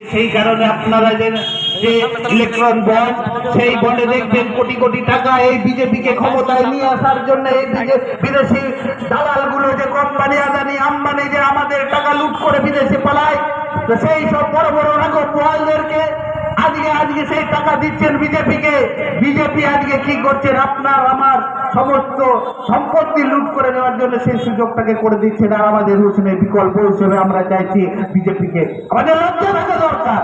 সেই কারণে আপনারা যে যে ইলেকট্রন বন্ড সেই বন্ডে দেখবেন কোটি কোটি টাকা এই বিজেপিকে ক্ষমতায় নিয়ে আসার জন্য এই বিদেশি দালালগুলো যে কোম্পানি আদানি আম্বানি যে আমাদের টাকা লুট করে বিদেশে পালায়, তো সেই সব বড় বড় রকম ওয়ালদেরকে আজকে আজকে সেই টাকা দিচ্ছেন বিজেপিকে। বিজেপি আজকে কি করছেন আপনার, আমার সমস্ত সম্পত্তি লুট করে নেওয়ার জন্য সেই সুযোগটাকে করে দিচ্ছেন আর আমাদের হোসেনে বিকল্প হিসেবে আমরা চাইছি বিজেপিকে। আমাদের লজ্জা থাকা দরকার।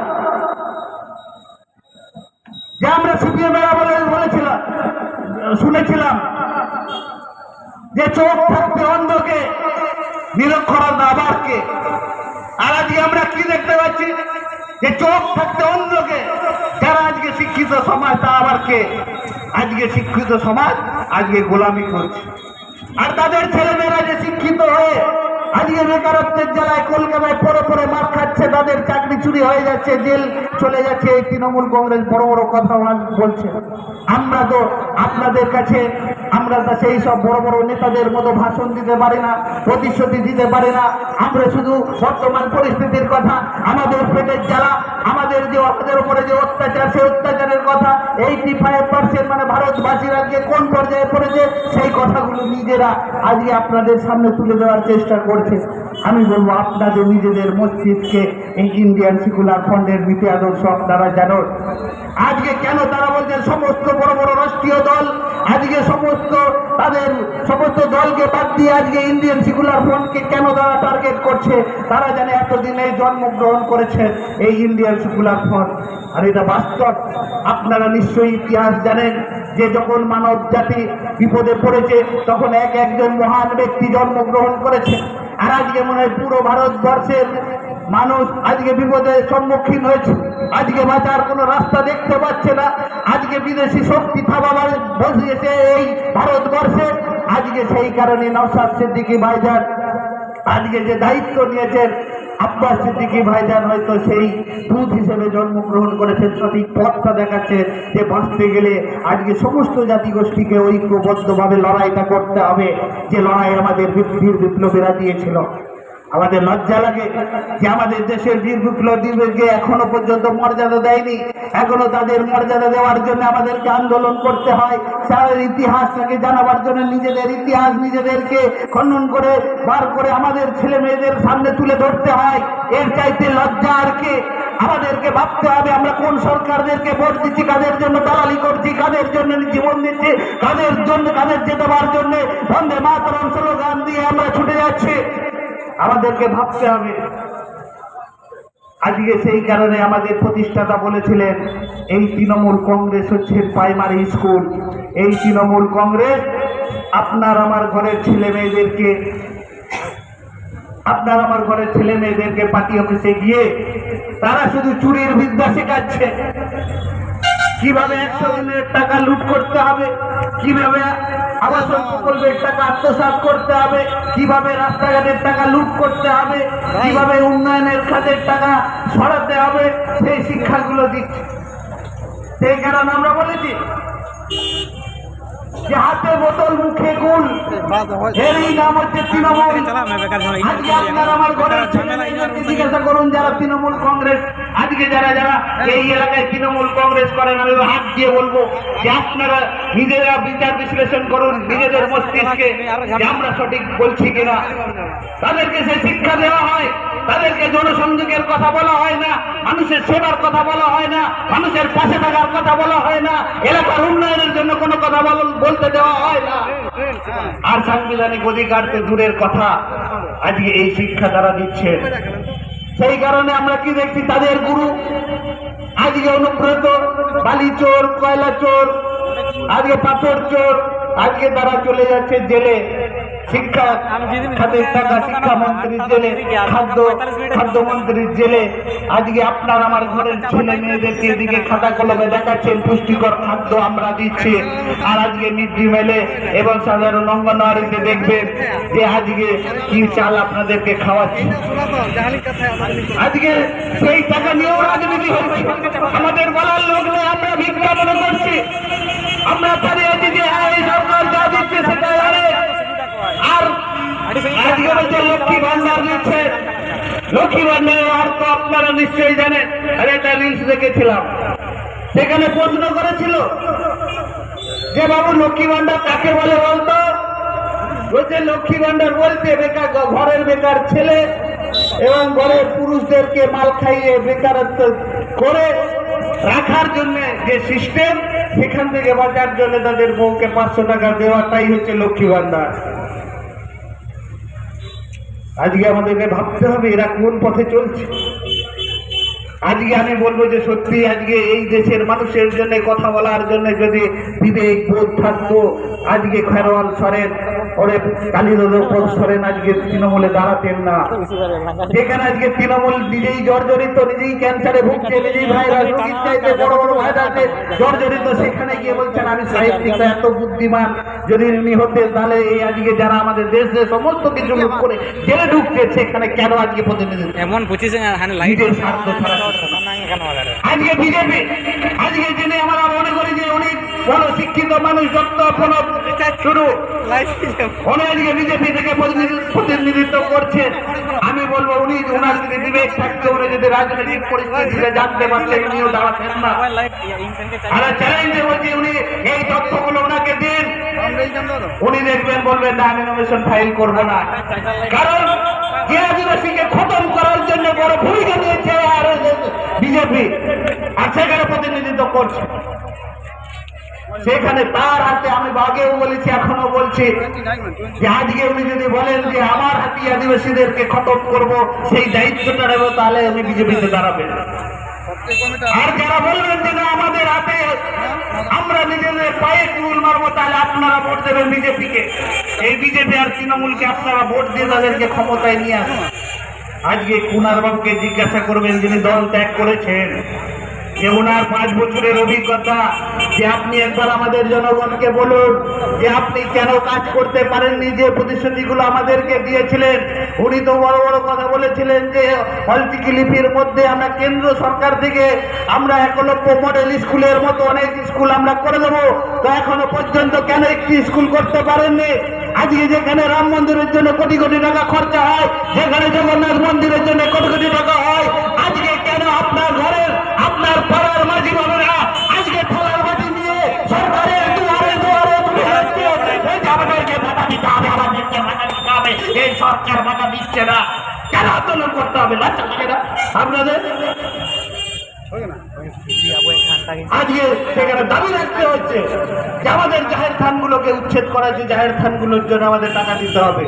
যে আমরা সিপিএম এরা বলে বলেছিলাম, শুনেছিলাম যে চোখ থাকতে অন্ধকে, নিরক্ষরতা আবারকে। আর আজকে আমরা কি দেখতে পাচ্ছি? যে চোখ থাকতে অন্ধকে যারা আজকে শিক্ষিত সমাজ, তা আবার কে? আজকে শিক্ষিত সমাজ, আজকে গোলামি করছে। আর তাদের ছেলেমেয়েরা যে শিক্ষিত হয়ে আজকে বেকারত্বের জ্বালায় কলকাতায় পরে পরে মার খাচ্ছে, তাদের চাকরি চুরি হয়ে যাচ্ছে, জেল চলে যাচ্ছে, এই তৃণমূল কংগ্রেস বড় বড় কথা বলছে। আমরা তো আপনাদের কাছে আমরা তা সেই সব বড় বড় নেতাদের মতো ভাষণ দিতে পারি না, প্রতিশ্রুতি দিতে পারি না। আমরা শুধু বর্তমান পরিস্থিতির কথা, আমাদের পেটের যারা আমাদের যে আমাদের উপরে যে অত্যাচার, সেই অত্যাচারের কথা এইটি ফাইভ পার্সেন্ট মানে ভারতবাসীরা যে কোন পর্যায়ে পড়েছে, সেই কথাগুলো নিজেরা আজকে আপনাদের সামনে তুলে দেওয়ার চেষ্টা করছে। আমি বলব, আপনাদের নিজেদের মসজিদকে এই ইন্ডিয়ান সেকুলার ফন্ডের নীতি আদর্শ আপনারা জানো। আজকে কেন তারা বলছেন সমস্ত বড় বড় রাষ্ট্রীয় দল, আজকে সমস্ত তাদের সমস্ত দলকে বাদ দিয়ে আজকে ইন্ডিয়ান সেকুলার ফ্রন্টকে কেন তারা টার্গেট করছে? তারা জানে এতদিনে জন্মগ্রহণ করেছে এই ইন্ডিয়ান সেকুলার ফ্রন্ট আর এটা বাস্তব। আপনারা নিশ্চয়ই ইতিহাস জানেন যে যখন মানব জাতি বিপদে পড়েছে, তখন এক একজন মহান ব্যক্তি জন্মগ্রহণ করেছে। আর আজকে মনে হয় পুরো ভারতবর্ষের মানুষ আজকে বিপদের সম্মুখীন হয়েছে। আজকে বাঁচার কোনো রাস্তা দেখতে পাচ্ছে না। আজকে বিদেশি শক্তি থাবা বসিয়েছে এই ভারতবর্ষে। আজকে সেই কারণে নওশাদ সিদ্দিকি ভাইজান আজকে যে দায়িত্ব নিয়েছেন আব্বাস সিদ্দিকি ভাইজান হয়তো সেই দুধ হিসেবে জন্মগ্রহণ করেছেন, সঠিক পথটা দেখাচ্ছে যে বাঁচতে গেলে আজকে সমস্ত জাতিগোষ্ঠীকে ঐক্যবদ্ধভাবে লড়াইটা করতে হবে, যে লড়াই আমাদের বীর বিপ্লবীরা দিয়েছিল। আমাদের লজ্জা লাগে যে আমাদের দেশের বীর বিপ্লবীদেরকে এখনও পর্যন্ত মর্যাদা দেয়নি। এখনও তাদের মর্যাদা দেওয়ার জন্য আমাদেরকে আন্দোলন করতে হয়। তাদের ইতিহাসটাকে জানাবার জন্য নিজেদের ইতিহাস নিজেদেরকে খনন করে, বার করে আমাদের ছেলে মেয়েদের সামনে তুলে ধরতে হয়। এর চাইতে লজ্জা আর কে? আমাদেরকে ভাবতে হবে আমরা কোন সরকারদেরকে ভোট দিচ্ছি, কাদের জন্য দালালি করছি, কাদের জন্য জীবন দিচ্ছি, কাদের জন্য কাদের জেতাবার জন্য বন্দে মাতরম স্লোগান দিয়ে আমরা ছুটে যাচ্ছি। আমাদেরকে ভাবতে হবে। আজকে সেই কারণে আমাদের প্রতিষ্ঠাতা বলেছিলেন, এই তৃণমূল কংগ্রেস হচ্ছে প্রাইমারি স্কুল এই তৃণমূল কংগ্রেস, আপনার আমার ঘরের ছেলে মেয়েদেরকে আপনার আমার ঘরের ছেলে মেয়েদেরকে পার্টি অফিসে গিয়ে তারা শুধু চুরির বিদ্যা শেখাচ্ছে কীভাবে একশো দিনের টাকা লুট করতে হবে? কীভাবে আবাসন প্রকল্পের টাকা আত্মসাৎ করতে হবে? কীভাবে রাস্তাঘাটের টাকা লুট করতে হবে? কীভাবে উন্নয়নের খাতের টাকা সরাতে হবে? সেই শিক্ষাগুলো দিচ্ছে। সেই কারণ আমরা বলেছি যে হাতে বোতল, মুখে গুল নাম হচ্ছে তৃণমূল। আজকে আমার ছেলে জিজ্ঞাসা করুন যারা তৃণমূল কংগ্রেস আজকে যারা যারা এই এলাকায় তৃণমূল কংগ্রেস করেন, আমি হাত দিয়ে বলব যে আপনারা নিজেরা বিচার বিশ্লেষণ করুন, নিজেদের মস্তিষ্কে আমরা সঠিক বলছি কিনা। তাদেরকে সে শিক্ষা দেওয়া হয়, তাদেরকে জনসংযোগের কথা বলা হয় না, মানুষের সেবার কথা বলা হয় না, মানুষের পাশে থাকার কথা বলা হয় না, এলাকার উন্নয়নের জন্য কোনো কথা বল- বলতে দেওয়া হয় না। আর সাংবিধানিক অধিকার তো দূরের কথা। আজকে এই শিক্ষা তারা দিচ্ছে সেই কারণে আমরা কি দেখছি? তাদের গুরু আজকে অনুপ্রত বালি চোর, কয়লা চোর, আজকে পাথর চোর, আজকে তারা চলে যাচ্ছে জেলে। শিক্ষা খাতের টাকা শিক্ষামন্ত্রীর জেলে খাদ্য খাদ্যমন্ত্রীর জেলে আজকে আপনার আমার ঘরের ছেলে মেয়েদেরকে এদিকে খাতা কলমে দেখাচ্ছেন পুষ্টিকর খাদ্য আমরা দিচ্ছি। আর আজকে মিড ডে মিলে এবং সাধারণ অঙ্গনওয়াড়িতে দেখবেন যে আজকে কি চাল আপনাদেরকে খাওয়াচ্ছে। আজকে সেই টাকা নিয়েও রাজনীতি হচ্ছে। আমাদের বলার লোক নেই আমরা ভিক্ষা মনে করছি। আমরা পারি যে এই সরকার যা দিচ্ছে সেটা জানে আর আজকে লক্ষ্মী ভান্ডার দিচ্ছে। লক্ষ্মী ভান্ডারের অর্থ আপনারা নিশ্চয়ই জানেন। গেছিলাম সেখানে প্রশ্ন করেছিল যে বাবু, লক্ষ্মী ভান্ডার কাকে বলে বলতো? বলছে, লক্ষ্মী ভান্ডার বলতে বেকার ঘরের বেকার ছেলে এবং ঘরের পুরুষদেরকে মাল খাইয়ে বেকারত্ব করে রাখার জন্য যে সিস্টেম সেখান থেকে বাঁচার জন্য তাদের বউকে পাঁচশো টাকা দেওয়াটাই হচ্ছে লক্ষ্মী ভান্ডার। আজকে আমাদেরকে ভাবতে হবে এরা কোন পথে চলছে। আজকে আমি বলব যে সত্যি আজকে এই দেশের মানুষের জন্য কথা বলার জন্য যদি বিবেক বোধ থাকতো, আজকে খেরোয়াল সরেন ওরে কালীরোধ সরেন আজকে তৃণমূলে দাঁড়াতেন না। যেখানে আজকে তৃণমূল নিজেই জর্জরিত নিজেই ক্যান্সারে ভুগছে নিজেই ভাইরাস রোগীর চাইতে বড় বড় ভাইরাসে জর্জরিত সেখানে গিয়ে বলছেন আমি সাহিত্যিক এত বুদ্ধিমান। যদি উনি হতেন তাহলে এই আজকে যারা আমাদের দেশে সমস্ত কিছু লুট করে জেলে ঢুকছে সেখানে কেন আজকে প্রতিনিধিত্ব এমন বাজারে আজকে বিজেপি উনি বড় শিক্ষিত মানুষ যত শুরু বিজেপি থেকে প্রতিনিধিত্ব করছেন আমি বলব, উনি ওনার যদি বিবেক থাকতো উনি যদি রাজনৈতিক পরিস্থিতিতে জানতে পারলে উনিও দাঁড়াতেন না। আর চ্যালেঞ্জে বলছি, উনি এই তথ্যগুলো ওনাকে দিন। উনি দেখবেন, বলবেন, না, আমি নমিনেশন ফাইল করব না। কারণ যে আদিবাসীকে খতম করার জন্য বড় ভূমিকা নিয়েছে আর বিজেপি, আর সেখানে প্রতিনিধিত্ব করছে। সেখানে তার হাতে আমি আগেও বলেছি, এখনও বলছি যে আজকে উনি যদি বলেন যে আমার হাতি আদিবাসীদেরকে খতম করব, সেই দায়িত্বটা নেব, তাহলে উনি বিজেপিতে দাঁড়াবেন। আর যারা বলবেন যে না, আমাদের হাতে আমরা নিজেদের পায়ে টুল মারবো, তাহলে আপনারা ভোট দেবেন বিজেপিকে। এই বিজেপি আর তৃণমূলকে আপনারা ভোট দিয়ে তাদেরকে ক্ষমতায় নিয়ে আসুন। আজকে কুনার বাবুকে জিজ্ঞাসা করবেন, যিনি দল ত্যাগ করেছেন যে ওনার পাঁচ বছরের অভিজ্ঞতা যে আপনি একবার আমাদের জনগণকে বলুন যে আপনি কেন কাজ করতে পারেননি, যে প্রতিশ্রুতিগুলো আমাদেরকে দিয়েছিলেন। উনি তো বড় বড় কথা বলেছিলেন যে হলটিকি লিপির মধ্যে আমরা কেন্দ্র সরকার থেকে আমরা একলব্য মডেল স্কুলের মতো অনেক স্কুল আমরা করে দেবো। তো এখনও পর্যন্ত কেন একটি স্কুল করতে পারেননি? আজকে যেখানে রাম মন্দিরের জন্য কোটি কোটি টাকা খরচা হয়, যেখানে জগন্নাথ মন্দিরের জন্য কোটি কোটি টাকা হয়, আজকে কেন আপনার ঘরের এই সরকার ভাতা দিচ্ছে না। কেন আন্দোলন করতে হবে? আপনাদের? আজকে সেখানে দাবি রাখতে হচ্ছে যে আমাদের জাহের থানগুলোকে উচ্ছেদ করা যে জাহের থানগুলোর জন্য আমাদের টাকা দিতে হবে।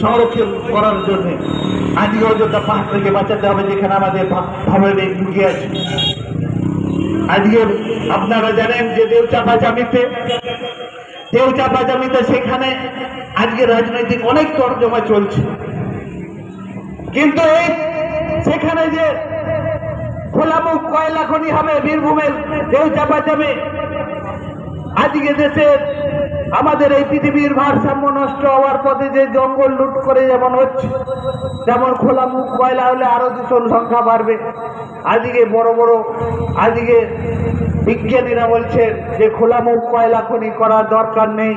সংরক্ষণ করার জন্য। আজকে অযোধ্যা পাহাড় থেকে বাঁচাতে হবে যেখানে আমাদের ভাবে ঢুকে আছে। আজকে আপনারা জানেন যে দেউচাপা জামিতে দেউচাপা জামিতে সেখানে আজকে রাজনৈতিক অনেক তর্জমা চলছে। কিন্তু এই সেখানে যে খোলামুখ কয়লা খনি হবে, বীরভূমের দেউচাপা যাবে আজকে দেশের আমাদের এই পৃথিবীর ভারসাম্য নষ্ট হওয়ার পথে যে জঙ্গল লুট করে যেমন হচ্ছে যেমন খোলা মুখ কয়লা হলে আরও দূষণ সংখ্যা বাড়বে। আজকে বড় বড়, আজকে বিজ্ঞানীরা বলছেন যে খোলা মুখ কয়লা খনি করার দরকার নেই।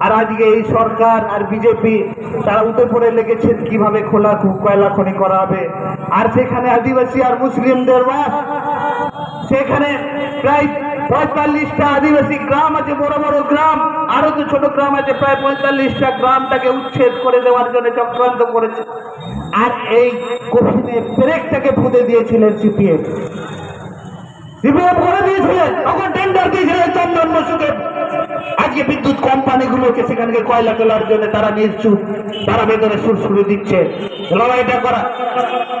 আর আজকে এই সরকার আর বিজেপি, তারা উঠে পড়ে লেগেছেন কীভাবে খোলা কয়লা খনি করা হবে। আর সেখানে আদিবাসী আর মুসলিমদের বাস, সেখানে প্রায় পঁয়তাল্লিশটা আদিবাসী গ্রাম আছে, বড় বড় গ্রাম। আরও তো ছোট গ্রাম আছে, প্রায় পঁয়তাল্লিশটা গ্রামটাকে উচ্ছেদ করে দেওয়ার জন্য চক্রান্ত করেছে। আর এই কঠিনে ব্রেকটাকে ফুঁদে দিয়েছিলেন সিপিএম। সিপিএম করে দিয়েছিলেন, তখন টেন্ডার দিয়েছিলেন চন্দন বসুকে। আজকে বিদ্যুৎ কোম্পানিগুলোকে সেখানে কয়লা তোলার জন্য তারা নিশ্চুপ, তারা ভেতরে সুরসুরি দিচ্ছে, লড়াইটা করা।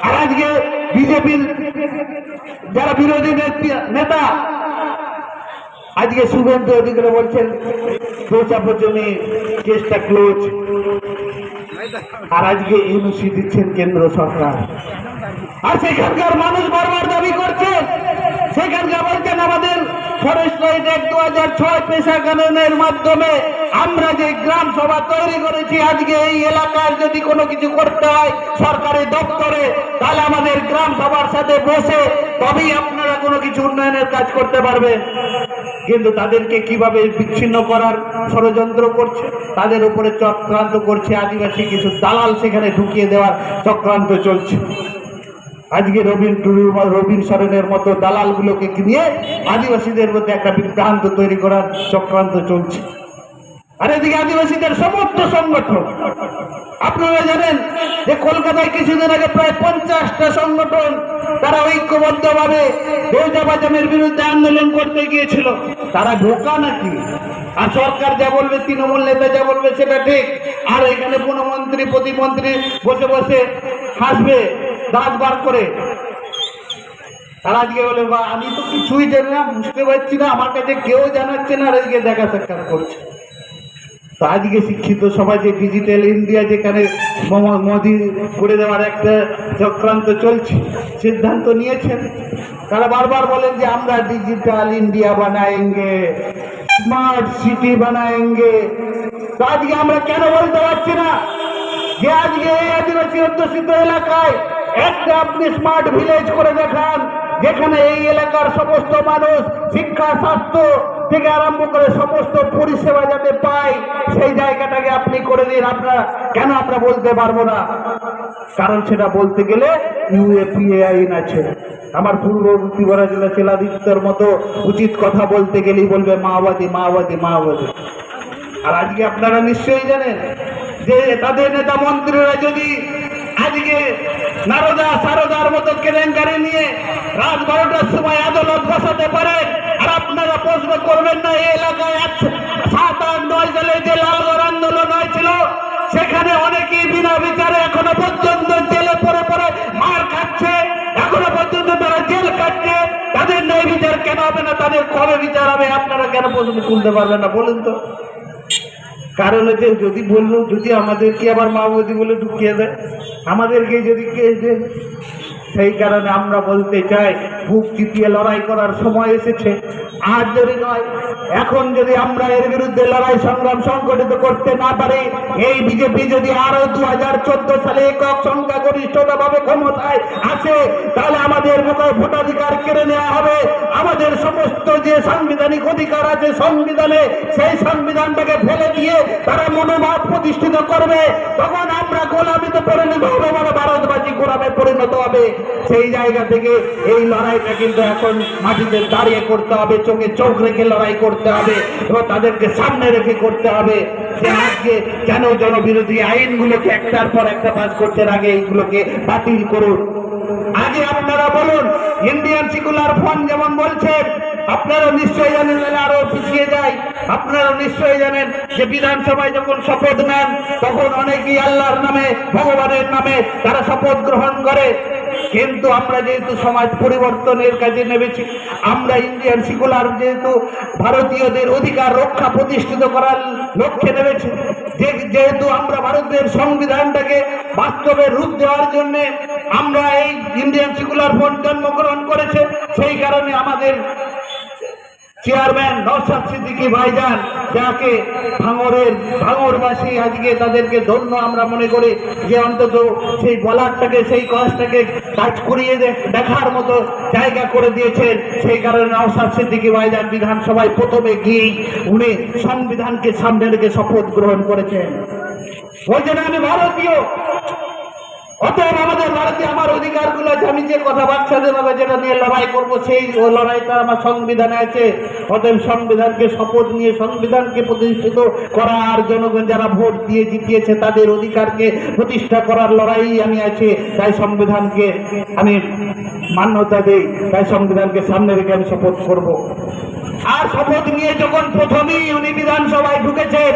আর আজকে বিজেপির যারা বিরোধী নেতা আজকে শুভেন্দু অধিকারে বলছেন জমি কেসটা ক্লোজ আর আজকে ইউনিসি দিচ্ছেন কেন্দ্র সরকার। আর সেখানকার মানুষ বারবার দাবি করছে, সেখানকার বলছেন, আমাদের মাধ্যমে আমরা যে গ্রাম সভা তৈরি করেছি, আজকে এই এলাকার যদি কোনো কিছু করতে হয় সরকারি দপ্তরে, তাহলে আমাদের গ্রাম সভার সাথে বসে তবেই আপনারা কোনো কিছু উন্নয়নের কাজ করতে পারবে, কিন্তু তাদেরকে কীভাবে বিচ্ছিন্ন করার ষড়যন্ত্র করছে, তাদের উপরে চক্রান্ত করছে আদিবাসী কিছু দালাল সেখানে ঢুকিয়ে দেওয়ার চক্রান্ত চলছে। আজকে রবীন টুডু বা রবীন সরেনের মতো দালালগুলোকে নিয়ে আদিবাসীদের মধ্যে একটা বিভ্রান্ত তৈরি করার চক্রান্ত চলছে। আর এদিকে আদিবাসীদের সমস্ত সংগঠন। আপনারা জানেন যে কলকাতায় কিছুদিন আগে প্রায় পঞ্চাশটা সংগঠন তারা ঐক্যবদ্ধভাবে দেউজাবাজামের বিরুদ্ধে আন্দোলন করতে গিয়েছিল। তারা ঢোকা নাকি? আর সরকার যা বলবে, তৃণমূল নেতা যা বলবে, সেটা ঠিক। আর এখানে বনমন্ত্রী, প্রতিমন্ত্রী বসে বসে হাসবে, দাঁত বার করে। তারা আজকে বলে, বা, আমি তো কিছুই জানি না, বুঝতে পারছি না, আমার কাছে কেউ জানাচ্ছে না, আর আজকে দেখা সাক্ষাৎ করছে। তো আজকে শিক্ষিত সমাজে ডিজিটাল ইন্ডিয়া যেখানে মোদি করে দেওয়ার একটা চক্রান্ত চলছে, সিদ্ধান্ত নিয়েছেন। তারা বারবার বলেন যে আমরা ডিজিটাল ইন্ডিয়া বানায়েঙ্গে স্মার্ট সিটি বানায়েঙ্গে। তো আজকে আমরা কেন বলতে পারছি না যে আজকে এই আদিবাসী অধ্যুষিত এলাকায় একটা আপনি স্মার্ট ভিলেজ করে দেখান, যেখানে এই এলাকার সমস্ত মানুষ শিক্ষা, স্বাস্থ্য থেকে আরম্ভ করে সমস্ত পরিষেবা যাতে পায় সেই জায়গাটাকে আপনি করে দিন। আপনারা, কেন আমরা বলতে পারব না? কারণ সেটা বলতে গেলে ইউএপিএ আইন আছে আমার পূর্ববর্তী বলা জেলা জেলাদিত্যর মতো উচিত কথা বলতে গেলেই বলবে, মাওবাদী মাওবাদী মাওবাদী। আর আজকে আপনারা নিশ্চয়ই জানেন যে তাদের নেতা মন্ত্রীরা যদি আজকে নারদা সারদার মতো কেলেঙ্কারি নিয়ে রাত বারোটার সময় আদালত বসাতে পারে। আর আপনারা প্রশ্ন করবেন না, এই এলাকায় সাত আট নয় সালে যে লালগড় আন্দোলন হয়েছিল, সেখানে অনেকেই বিনা বিচারে এখনও পর্যন্ত জেলে পরে পরে মার খাচ্ছে। এখনও পর্যন্ত তারা জেল কাটছে তাদের ন্যায় বিচার কেন হবে না? তাদের কবে বিচার হবে? আপনারা কেন প্রশ্ন তুলতে পারবেন না? বলুন তো। কারণ হচ্ছে যদি বলল যদি আমাদেরকে আবার মাওবাদী বলে ঢুকিয়ে দেয়, আমাদেরকে যদি কে যে সেই কারণে আমরা বলতে চাই, বুক চিপিয়ে লড়াই করার সময় এসেছে। আজ যদি নয়, এখন যদি আমরা এর বিরুদ্ধে লড়াই সংগ্রাম সংগঠিত করতে না পারি, এই বিজেপি যদি আরও দু হাজার চোদ্দ সালে একক সংখ্যাগরিষ্ঠতা ভাবে ক্ষমতায় আসে, তাহলে আমাদের ভোটাধিকার কেড়ে নেওয়া হবে। আমাদের সমস্ত যে সাংবিধানিক অধিকার আছে সংবিধানে, সেই সংবিধানটাকে ফেলে দিয়ে তারা মনোভাব প্রতিষ্ঠিত করবে। তখন আমরা গোলামিতে পরিণত হবে মানে ভারতবাসী গোলামে পরিণত হবে। সেই জায়গা থেকে এই লড়াইটা কিন্তু এখন মাটিতে দাঁড়িয়ে করতে হবে, চোখে চোখ রেখে লড়াই করতে হবে এবং তাদেরকে সামনে রেখে করতে হবে। যে আজকে কেন জনবিরোধী আইনগুলোকে একটার পর একটা পাস করতে আগে এইগুলোকে বাতিল করুন। আগে আপনারা বলুন, ইন্ডিয়ান সিকুলার ফ্রন্ট যেমন বলছেন আপনারা নিশ্চয়ই জানেন আরও পিছিয়ে যায়। আপনারা নিশ্চয়ই জানেন যে বিধানসভায় যখন শপথ নেন, তখন অনেকেই আল্লাহর নামে, ভগবানের নামে তারা শপথ গ্রহণ করে। কিন্তু আমরা যেহেতু সমাজ পরিবর্তনের কাজে নেমেছি, আমরা ইন্ডিয়ান সিকুলার যেহেতু ভারতীয়দের অধিকার রক্ষা প্রতিষ্ঠিত করার লক্ষ্যে নেমেছি যেহেতু আমরা ভারতের সংবিধানটাকে বাস্তবে রূপ দেওয়ার জন্য আমরা এই ইন্ডিয়ান সিকুলার ফ্রন্ট জন্মগ্রহণ করেছে, সেই কারণে আমাদের চেয়ারম্যান নৌসাদ সিদ্দিকী ভাইজান যাকে ভাঙরের ভাঙরবাসী আজকে তাদেরকে ধন্য আমরা মনে করি, যে অন্তত সেই বলারটাকে, সেই কষ্টটাকে কাজ করিয়ে দেখার মতো জায়গা করে দিয়েছেন। সেই কারণে নৌসাদ সিদ্দিকী ভাইজান বিধানসভায় প্রথমে গিয়েই উনি সংবিধানকে সামনে রেখে শপথ গ্রহণ করেছেন। ওই জন্য আমি ভারতীয় অতএব আমাদের ভারতে আমার অধিকারগুলো আছে, আমি যে কথা বাচ্চাদের হবে যেটা নিয়ে লড়াই করব, সেই লড়াইটা আমার সংবিধানে আছে। অতএব সংবিধানকে শপথ নিয়ে, সংবিধানকে প্রতিষ্ঠিত করা আর জনগণ যারা ভোট দিয়ে জিতিয়েছে, তাদের অধিকারকে প্রতিষ্ঠা করার লড়াই আমি আছি। তাই সংবিধানকে আমি মান্যতা দেই, তাই সংবিধানকে সামনে রেখে আমি শপথ করব। আর শপথ নিয়ে যখন প্রথমেই উনি বিধানসভায় ঢুকেছেন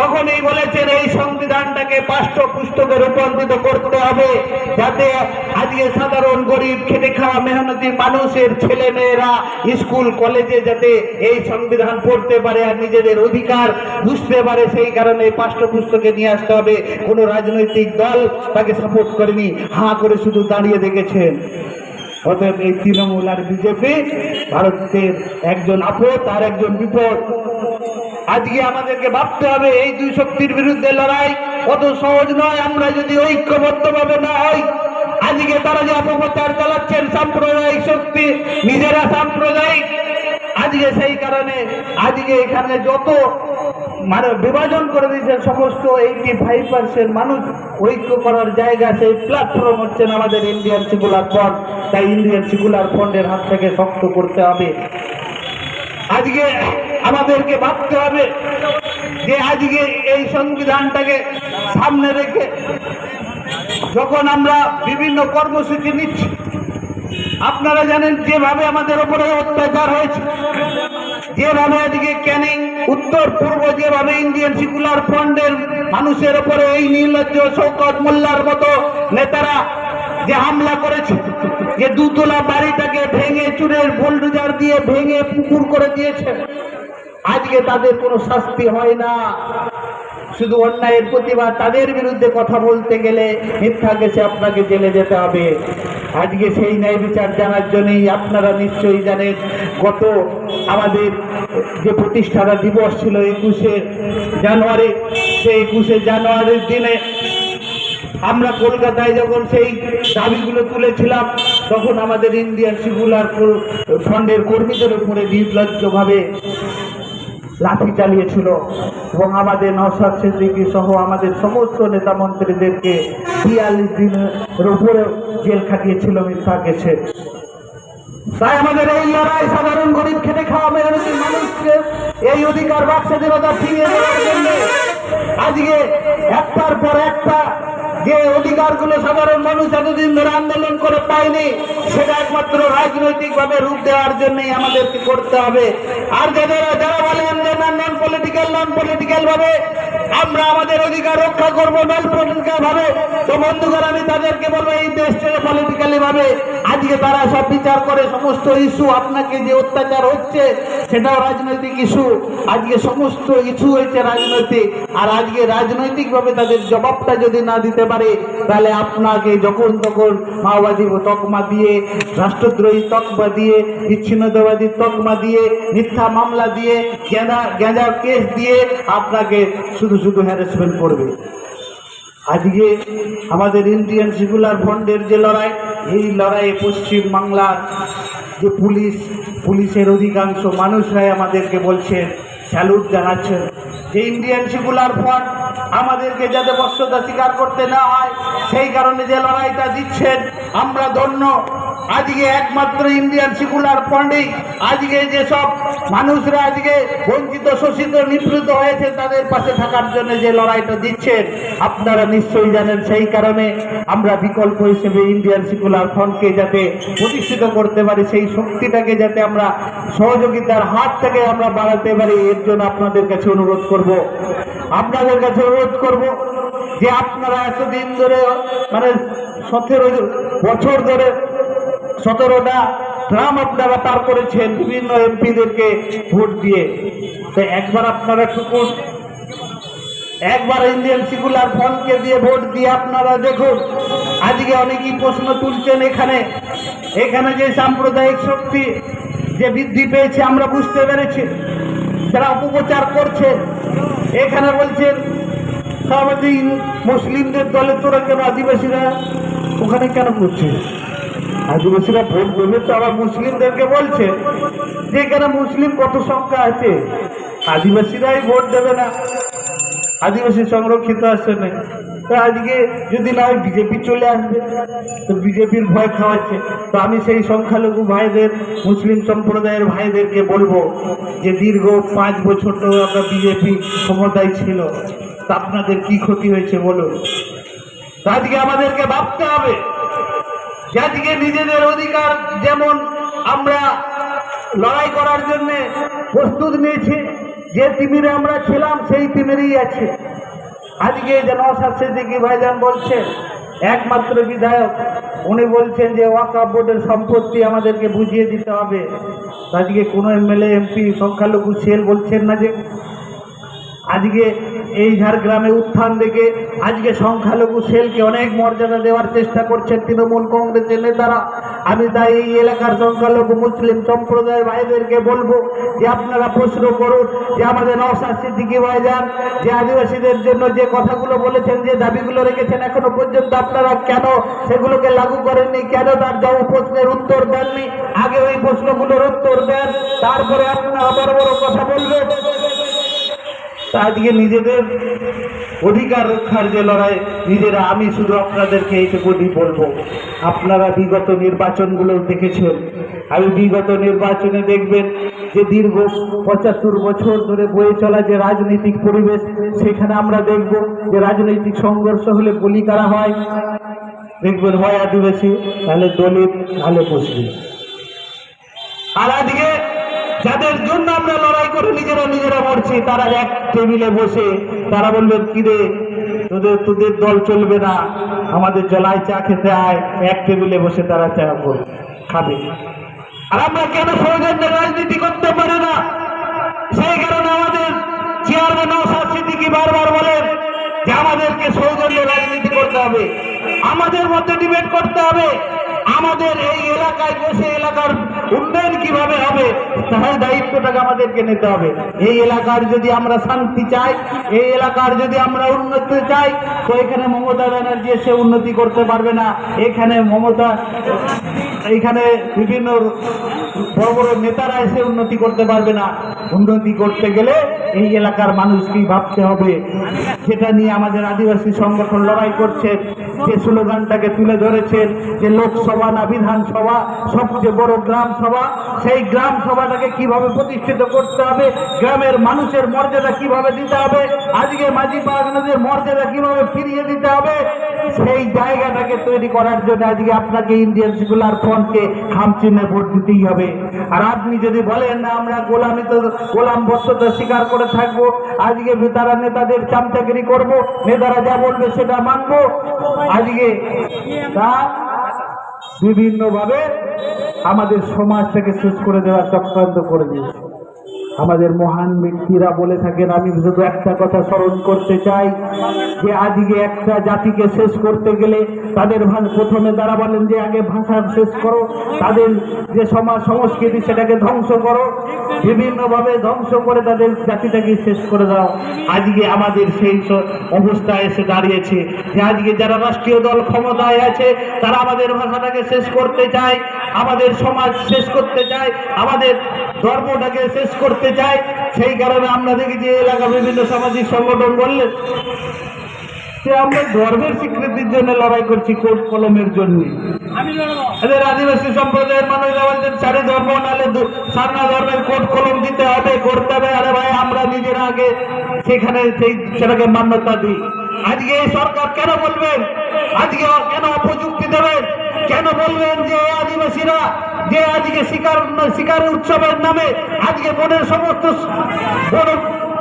তখনই বলেছেন, এই সংবিধানটাকে পাঠ্য পুস্তকে রূপান্তরিত করতে হবে যাতে আজকে সাধারণ গরিব, খেটে খাওয়া, মেহনতি মানুষের ছেলে মেয়েরা স্কুল, কলেজে যাতে এই সংবিধান পড়তে পারে আর নিজেদের অধিকার বুঝতে পারে, সেই কারণে এই পুস্তকে নিয়ে আসতে হবে। কোনো রাজনৈতিক দল তাকে সাপোর্ট করেনি, হাঁ করে শুধু দাঁড়িয়ে দেখেছেন। অতএব এই তৃণমূল আর বিজেপি ভারতের একজন আপদ আর একজন বিপদ। আজকে আমাদেরকে ভাবতে হবে, এই দুই শক্তির বিরুদ্ধে লড়াই অত সহজ নয়, আমরা যদি ঐক্যবদ্ধভাবে না হই, আজকে তারা যে অপপ্রচার চালাচ্ছেন সাম্প্রদায়িক শক্তি, নিজেরা সাম্প্রদায়িক, আজকে সেই কারণে আজকে এখানে যত মানে বিভাজন করে দিয়েছেন সমস্ত এইটি ফাইভ পার্সেন্ট মানুষ ঐক্য করার জায়গা, সেই প্ল্যাটফর্ম হচ্ছেন আমাদের ইন্ডিয়ান সিকুলার ফ্রন্ট তাই ইন্ডিয়ান সিকুলার ফ্রন্টের হাত থেকে শক্ত করতে হবে। আজকে আমাদেরকে ভাবতে হবে যে আজকে এই সংবিধানটাকে সামনে রেখে যখন আমরা বিভিন্ন কর্মসূচি নিচ্ছি, আপনারা জানেন যেভাবে আমাদের উপরে অত্যাচার হয়েছে, যেভাবে আজকে ক্যানিং, উত্তর পূর্ব যেভাবে ইন্ডিয়ান সিকুলার ফ্রন্টের মানুষের উপরে এই নির্লজ্জ শৌকত মোল্লার মতো নেতারা যে হামলা করেছে, যে দুতলা বাড়িটাকে ভেঙে চুরের বুলডুজার দিয়ে ভেঙে পুকুর করে দিয়েছে আজকে তাদের কোনো শাস্তি হয় না। শুধু অন্যায়ের প্রতিবাদ তাদের বিরুদ্ধে কথা বলতে গেলে মিথ্যা গেছে, আপনাকে জেলে যেতে হবে। আজকে সেই ন্যায় বিচার জানার জন্যই আপনারা নিশ্চয়ই জানেন, গত আমাদের যে প্রতিষ্ঠাতা দিবস ছিল একুশে জানুয়ারি, সেই একুশে জানুয়ারির দিনে আমরা কলকাতায় যখন সেই দাবিগুলো তুলেছিলাম, তখন আমাদের ইন্ডিয়ান সিকুলার ফ্রন্টের কর্মীদের উপরে নির্লজ্জভাবে লাঠি চালিয়েছিল এবং আমাদের নসাদ সিদ্দিকি সহ আমাদের সমস্ত নেতা মন্ত্রীদেরকে বিয়াল্লিশ দিনের উপরে জেল খাটিয়েছিল মিথ্যা গেছে। তাই আমাদের এই লড়াই সাধারণ গরিব খেটে খাওয়া মেহনতির মানুষকে এই অধিকার বাক ফিরিয়ে আজকে একটার পর অধিকারগুলো সাধারণ মানুষ এতদিন ধরে আন্দোলন করে পায়নি, সেটা একমাত্র রাজনৈতিকভাবে রূপ দেওয়ার জন্যই আমাদেরকে করতে হবে। আর যারা যারা বলেন যে নন পলিটিক্যাল নন পলিটিক্যাল ভাবে আমরা আমাদের অধিকার রক্ষা করব নন পলিটিক্যাল ভাবে, তো বন্ধুগণ, আমি তাদেরকে বলব এই দেশ ছেড়ে পলিটিক্যালি ভাবে আজকে তারা সব বিচার করে, সমস্ত ইস্যু আপনাকে যে অত্যাচার হচ্ছে, সেটাও রাজনৈতিক ইস্যু আজকে সমস্ত ইস্যু হয়েছে রাজনৈতিক। আর আজকে রাজনৈতিকভাবে তাদের জবাবটা যদি না দিতে পারে, তাহলে আপনাকে যখন তখন মাওবাদী তকমা দিয়ে, রাষ্ট্রদ্রোহী তকমা দিয়ে, বিচ্ছিন্নতাবাদী তকমা দিয়ে, মিথ্যা মামলা দিয়ে, গেঁদা গেঁজার কেস দিয়ে আপনাকে শুধু শুধু হ্যারাসমেন্ট করবে। আজকে আমাদের ইন্ডিয়ান সিকুলার ফ্রন্টের যে লড়াই, এই লড়াইয়ে পশ্চিমবাংলার যে পুলিশ, পুলিশের অধিকাংশ মানুষরাই আমাদেরকে বলছেন স্যালুট জানাচ্ছেন। যে ইন্ডিয়ান সিকুলার ফ্রন্ট আমাদেরকে যাতে বস্ত্রতা স্বীকার করতে না হয়, সেই কারণে যে লড়াইটা দিচ্ছেন, আমরা ধন্য। আজকে একমাত্র ইন্ডিয়ান সিকুলার ফ্রন্টেই আজকে যেসব মানুষরা আজকে বঞ্চিত, শোষিত, নিপীড়িত হয়েছে, তাদের পাশে থাকার জন্য যে লড়াইটা দিচ্ছেন, আপনারা নিশ্চয়ই জানেন সেই কারণে আমরা বিকল্প হিসেবে ইন্ডিয়ান সিকুলার ফ্রন্টকে যাতে প্রতিষ্ঠিত করতে পারি, সেই শক্তিটাকে যাতে আমরা সহযোগিতার হাত থেকে আমরা বাড়াতে পারি, এর জন্য আপনাদের কাছে অনুরোধ করব। আপনাদের কাছে অনুরোধ করব যে আপনারা এতদিন ধরে মানে সতেরো বছর ধরে সতেরোটা ট্রাম আপনারা পার করেছেন, বিভিন্ন এমপিদেরকে ভোট দিয়ে। তো একবার আপনারা টুকুন একবার ইন্ডিয়ান সিকুলার ফ্রন্টকে দিয়ে ভোট দিয়ে আপনারা দেখুন। আজকে অনেকেই প্রশ্ন তুলছেন এখানে। এখানে যে সাম্প্রদায়িক শক্তি যে বৃদ্ধি পেয়েছে, আমরা বুঝতে পেরেছি। যারা অপপ্রচার করছে, এখানে বলছেন সমাজে মুসলিমদের দলে তোরা কেন আদিবাসীরা ওখানে কেন করছে আদিবাসীরা ভোট দেবে তো আবার মুসলিমদেরকে বলছে যে এখানে মুসলিম কত সংখ্যা আছে? আদিবাসীরাই ভোট দেবে না। আদিবাসী সংরক্ষিত আসছে না। তো আজকে যদি না হয় বিজেপি চলে আসবে। তো বিজেপির ভয় খাওয়াচ্ছে। তো আমি সেই সংখ্যালঘু ভাইদের, মুসলিম সম্প্রদায়ের ভাইদেরকে বলব যে দীর্ঘ পাঁচ বছর তো আমরা বিজেপি ক্ষমতায় ছিল। তা আপনাদের কি ক্ষতি হয়েছে বলুন? আজকে আমাদেরকে ভাবতে হবে। আজকে নিজেদের অধিকার যেমন আমরা লড়াই করার জন্য প্রস্তুত নিয়েছি, যে তিমিরে আমরা ছিলাম সেই তিমিরেই আছে। আজকে যে নওশাদ সিদ্দিকী ভাইজান বলছেন একমাত্র বিধায়ক, উনি বলছেন যে ওয়াকাব বোর্ডের সম্পত্তি আমাদেরকে বুঝিয়ে দিতে হবে। আজকে কোনো এমএলএ, এমপি, সংখ্যালঘু, সেল বলছেন না যে, আজকে এই ঝাড়গ্রামে উত্থান দেখে আজকে সংখ্যালঘু সেলকে অনেক মর্যাদা দেওয়ার চেষ্টা করছেন তৃণমূল কংগ্রেসের নেতারা। আমি তাই এই এলাকার সংখ্যালঘু মুসলিম সম্প্রদায়ের ভাইদেরকে বলব যে আপনারা প্রশ্ন করুন, যে আমাদের নওশাদ সিদ্দিকী ভাইজান যে আদিবাসীদের জন্য যে কথাগুলো বলেছেন, যে দাবিগুলো রেখেছেন এখনও পর্যন্ত আপনারা কেন সেগুলোকে লাগু করেননি, কেন তার জব প্রশ্নের উত্তর দেননি? আগে ওই প্রশ্নগুলোর উত্তর দেন, তারপরে আপনারা বড় বড় কথা বলবেন। আজকে নিজেদের অধিকার রক্ষার যে লড়াই, নিজেরা, আমি শুধু আপনাদেরকে এইটুকুনি বলব। আপনারা বিগত নির্বাচনগুলো দেখেছেন। আমি বিগত নির্বাচনে দেখবেন যে দীর্ঘ পঁচাত্তর বছর ধরে বয়ে চলা যে রাজনৈতিক পরিবেশ, সেখানে আমরা দেখব যে রাজনৈতিক সংঘর্ষ হলে গুলি করা হয়? দেখবেন হয় আদিবাসী, তাহলে দলিত, তাহলে মুসলিম। আর আজকে যাদের করে, নিজেরা নিজেরা মরছে। তারা এক টেবিলে বসে, তারা বলবেন কিরে, তোদের তোদের দল চলবে না। আমাদের জলাই চা খেতে আয়। এক টেবিলে বসে তারা চা করবে, খাবে। আর আমরা কেন সৌজন্যের রাজনীতি করতে পারি না? সেই কারণে আমাদের চেয়ারম্যান নৌসাদ সিদ্দিকি বারবার বলেন যে আমাদেরকে সৌজন্য রাজনীতি করতে হবে। আমাদের মধ্যে ডিবেট করতে হবে। আমাদের এই এলাকায় বসে এলাকার উন্নয়ন কীভাবে হবে, তার দায়িত্বটাকে আমাদেরকে নিতে হবে। এই এলাকার যদি আমরা শান্তি চাই, এই এলাকার যদি আমরা উন্নতি চাই, তো এখানে মমতা ব্যানার্জি এসে উন্নতি করতে পারবে না। এখানে মমতা এইখানে বিভিন্ন বড় বড় নেতারা এসে উন্নতি করতে পারবে না। উন্নতি করতে গেলে এই এলাকার মানুষকেই ভাবতে হবে। সেটা নিয়ে আমাদের আদিবাসী সংগঠন লড়াই করছে। যে স্লোগানটাকে তুলে ধরেছেন যে লোকসভা না বিধানসভা, সবচেয়ে বড় গ্রাম সভা সেই গ্রাম সভাটাকে কীভাবে প্রতিষ্ঠিত করতে হবে, গ্রামের মানুষের মর্যাদা কীভাবে দিতে হবে, আজকে মাঝি পাগনাদের মর্যাদা কীভাবে ফিরিয়ে দিতে হবে, সেই জায়গাটাকে তৈরি করার জন্য আজকে আপনাকে ইন্ডিয়ান সেকুলার ফ্রন্টকে খামচিহ্নে ভোট দিতেই হবে। আর আপনি যদি বলেন, না, আমরা গোলামি তো, গোলাম বস্তুতা স্বীকার করে থাকব, আজকে তারা নেতাদের চামচাগিরি করব, নেতারা যা বলবে সেটা মানব। আজকে তা বিভিন্নভাবে আমাদের সমাজটাকে শেষ করে দেওয়ার চক্রান্ত করে দিয়েছে। আমাদের মহান ব্যক্তিরা বলে থাকেন, আমি শুধু একটা কথা স্মরণ করতে চাই, যে আজকে একটা জাতিকে শেষ করতে গেলে তাদের প্রথমে তারা বলেন যে, আগে ভাষা শেষ করো, তাদের যে সমাজ সংস্কৃতি সেটাকে ধ্বংস করো, বিভিন্নভাবে ধ্বংস করে তাদের জাতিটাকে শেষ করে দাও। আজকে আমাদের সেই অবস্থা এসে দাঁড়িয়েছে যে, আজকে যারা রাষ্ট্রীয় দল ক্ষমতায় আছে, তারা আমাদের ভাষাটাকে শেষ করতে চায়, আমাদের সমাজ শেষ করতে চায়, আমাদের ধর্মটাকে শেষ করতে চায় সেই কারণে আমরা দেখি যে এলাকা বিভিন্ন সামাজিক সংগঠন বললেন যে আমরা ধর্মের স্বীকৃতির জন্য লড়াই করছি কোর্ট কলমের জন্য। এদের আদিবাসী সম্প্রদায়ের মানুষরা বলছেন সারি ধর্ম নাহলে দু- সারনা ধর্মের কোর্ট কলম দিতে হবে করতে হবে। আরে ভাই আমরা নিজের আগে সেখানে সেই সেটাকে মান্যতা দিই। আজকে এই সরকার কেন বলবেন? আজকে কেন অপযুক্তি দেবেন? কেন বলবেন যে আদিবাসীরা যে আজকে শিকার শিকার উৎসবের নামে আজকে বনের সমস্ত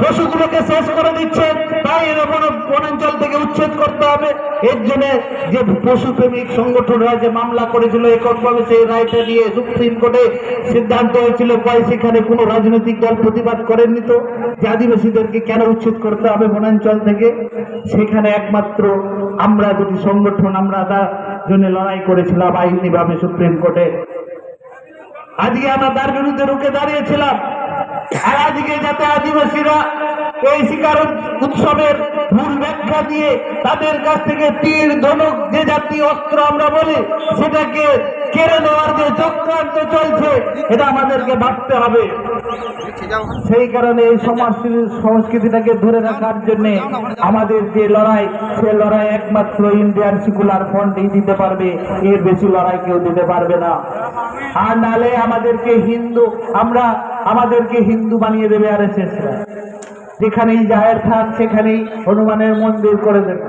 পশুগুলোকে শেষ করে দিচ্ছেন, তাই এরা বন, বনাঞ্চল থেকে উচ্ছেদ করতে হবে। এর জন্য যে পশুপ্রেমিক সংগঠনরা যে মামলা করেছিল, এককভাবে সেই রায়টা নিয়ে সুপ্রিম কোর্টে সিদ্ধান্ত হয়েছিল, তাই সেখানে কোনো রাজনৈতিক দল প্রতিবাদ করেননি তো। যে আদিবাসীদেরকে কেন উচ্ছেদ করতে হবে বনাঞ্চল থেকে? সেখানে একমাত্র আমরা দুটি সংগঠন, আমরা জন্য লড়াই করেছিলাম আইনিভাবে সুপ্রিম কোর্টে। আজকে আমরা তার বিরুদ্ধে রুখে দাঁড়িয়েছিলাম। আর আজকে যাতে আদিবাসীরা এই শিকার উৎসবের ভুল ব্যাখ্যা দিয়ে তাদের কাছ থেকে তীর, ধনুক, যে জাতীয় অস্ত্র আমরা বলি, সেটাকে কেড়ে নেওয়ার যে চক্রান্ত চলছে, এটা আমাদেরকে ভাবতে হবে। সেই কারণে এই সমাজ সংস্কৃতিটাকে ধরে রাখার জন্য আমাদের যে লড়াই, সে লড়াই একমাত্র ইন্ডিয়ান সেকুলার ফ্রন্টই দিতে পারবে। এর বেশি লড়াই কেউ দিতে পারবে না। আর নালে আমাদেরকে হিন্দু, আমরা আমাদেরকে হিন্দু বানিয়ে দেবে আর যেখানেই জাহের থাক, সেখানেই হনুমানের মন্দির করে দেবে।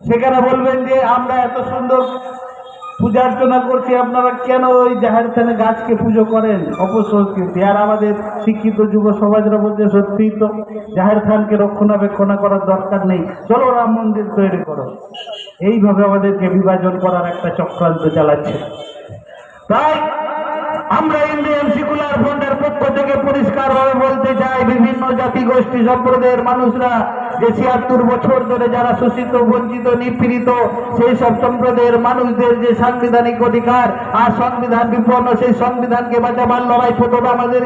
সেখানে বলবেন যে, আমরা এত সুন্দর পূজা অর্চনা করছি, আপনারা কেন ওই জাহের থানে গাছকে পুজো করেন? অপসংস্কৃতি আর আমাদের শিক্ষিত যুব সমাজরা বলছে সত্যিই তো জাহের থানকে রক্ষণাবেক্ষণা করার দরকার নেই। চলো রাম মন্দির তৈরি করো। এইভাবে আমাদেরকে বিভাজন করার একটা চক্রান্ত চালাচ্ছে। তাই আমরা ইন্ডিয়ান সেকুলার ফ্রন্টের পক্ষ থেকে পরিষ্কারভাবে বলতে চাই, বিভিন্ন জাতি গোষ্ঠী সম্প্রদায়ের মানুষরা যে ছিয়াত্তর বছর ধরে যারা শোষিত বঞ্চিত, নিপীড়িত, সেই সব সম্প্রদায়ের মানুষদের যে সাংবিধানিক অধিকার আর সংবিধান বিপন্ন, সেই সংবিধানকে বাঁচাবার লড়াই প্রথমে আমাদের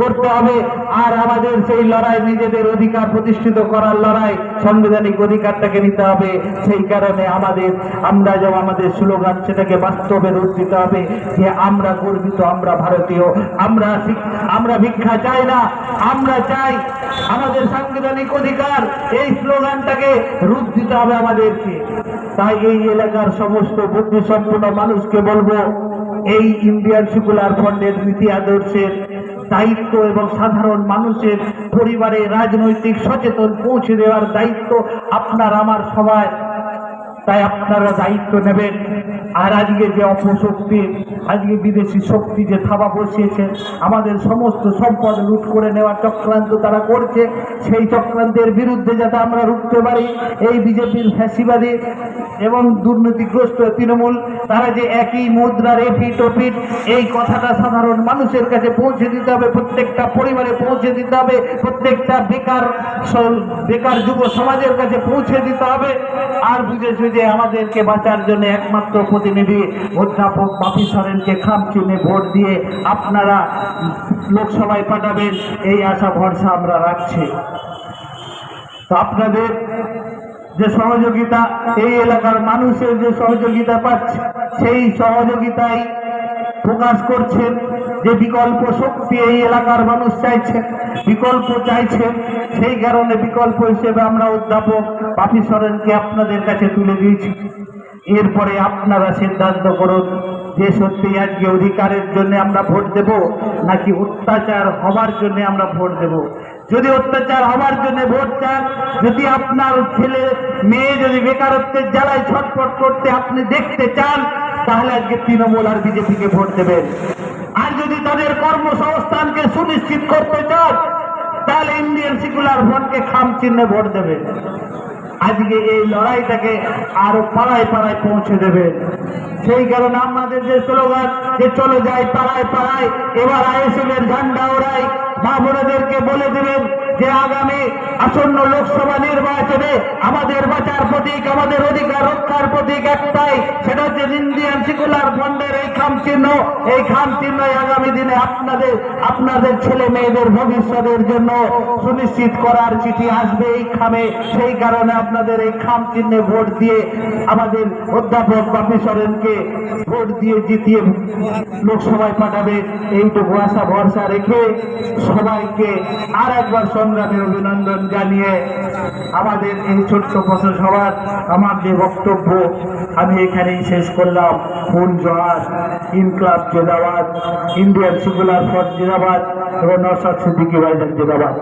করতে হবে। আর আমাদের সেই লড়াই, নিজেদের অধিকার প্রতিষ্ঠিত করার লড়াই, সাংবিধানিক অধিকারটাকে নিতে হবে। সেই কারণে আমাদের, আমরা যেমন আমাদের স্লোগান সেটাকে বাস্তবে রূপ দিতে হবে, যে আমরা গর্বিত, আমরা ভারতীয়, আমরা আমরা ভিক্ষা চাই না, আমরা চাই আমাদের সাংবিধানিক অধিকার এই স্লোগানটাকে রূপ দিতে হবে আমাদেরকে। তাই এই এলাকার সমস্ত বুদ্ধি মানুষকে বলব, এই ইন্ডিয়ান সেকুলার ফ্রন্টের নীতি আদর্শের দায়িত্ব এবং সাধারণ মানুষের পরিবারে রাজনৈতিক সচেতন পৌঁছে দেওয়ার দায়িত্ব আপনার, আমার সবাই। তাই আপনারা দায়িত্ব নেবেন। আর আজকে যে অপশক্তি, আজকে বিদেশি শক্তি যে থাবা বসিয়েছে, আমাদের সমস্ত সম্পদ লুট করে নেওয়ার চক্রান্ত তারা করছে। সেই চক্রান্তের বিরুদ্ধে যাতে আমরা রুখতে পারি, এই বিজেপির ফ্যাসিবাদী এবং দুর্নীতিগ্রস্ত তৃণমূল, তারা যে একই মুদ্রার এফিট ওফিট এই কথাটা সাধারণ মানুষের কাছে পৌঁছে দিতে হবে, প্রত্যেকটা পরিবারে পৌঁছে দিতে হবে, প্রত্যেকটা বেকার বেকার যুব সমাজের কাছে পৌঁছে দিতে হবে। আর বুঝেছে যে আমাদেরকে বাঁচার জন্য একমাত্র প্রতিনিধি অধ্যাপক বাপি সরেনকে খাম চিহ্নে ভোট দিয়ে আপনারা লোকসভায় পাঠাবেন, এই আশা, ভরসা আমরা রাখছি। তো আপনাদের যে সহযোগিতা, এই এলাকার মানুষের যে সহযোগিতা পাচ্ছে, সেই সহযোগিতাই প্রকাশ করছেন। যে বিকল্প শক্তি এই এলাকার মানুষ চাইছেন বিকল্প চাইছেন সেই কারণে বিকল্প হিসেবে আমরা অধ্যাপক বাপি সরেনকে আপনাদের কাছে তুলে দিয়েছি। এরপরে আপনারা সিদ্ধান্ত করুন যে সত্যি আজকে অধিকারের জন্য আমরা ভোট দেব নাকি অত্যাচার হবার জন্য আমরা ভোট দেব? যদি অত্যাচার হবার জন্য ভোট চান, যদি আপনার ছেলে, মেয়ে যদি বেকারত্বের জ্বালায় ছটফট করতে আপনি দেখতে চান, তাহলে আজকে তৃণমূল আর বিজেপিকে ভোট দেবেন। আর যদি তাদের কর্মসংস্থানকে সুনিশ্চিত করতে চান, তাহলে ইন্ডিয়ান সেকুলার ফ্রন্টকে খাম চিহ্নে ভোট দেবেন। আজকে এই লড়াইটাকে আরও পাড়ায় পাড়ায় পৌঁছে দেবে। সেই কারণে আমাদের যে স্লোগান যে চলে যায় পাড়ায় পাড়ায়, এবার আইএসএফ এর ঝান্ডা ওড়াই, মা বোনেদেরকে বলে দেবেন যে আগামী আসন্ন লোকসভা নির্বাচনে আমাদের বাঁচার প্রতীক, আমাদের অধিকার রক্ষার প্রতীক একটাই, সেটা হচ্ছে ইন্ডিয়ান সেকুলার ফ্রন্টের এই খাম চিহ্ন। এই খাম চিহ্নই আগামী দিনে আপনাদের আপনাদের ছেলে মেয়েদের ভবিষ্যতের জন্য সুনিশ্চিত করার চিঠি আসবে এই খামে। সেই কারণে আপনাদের এই খাম চিহ্নে ভোট দিয়ে আমাদের অধ্যাপক বাপি সরেনকে ভোট দিয়ে জিতিয়ে লোকসভায় পাঠাবে। এইটুকু আশা, ভরসা রেখে সবাইকে আর একবার সংগ্রামে অভিনন্দন জানিয়ে আমাদের এই ছোট্ট পথসভার আমার যে বক্তব্য, আমি এখানেই শেষ করলাম। ফুল জহাজ ইনক্লাব জেদাবাদ, ইন্ডিয়ান সেকুলার ফর জেদাবাদ এবং নরসাদ সিদ্দিকি ভাইজান জেদাবাদ।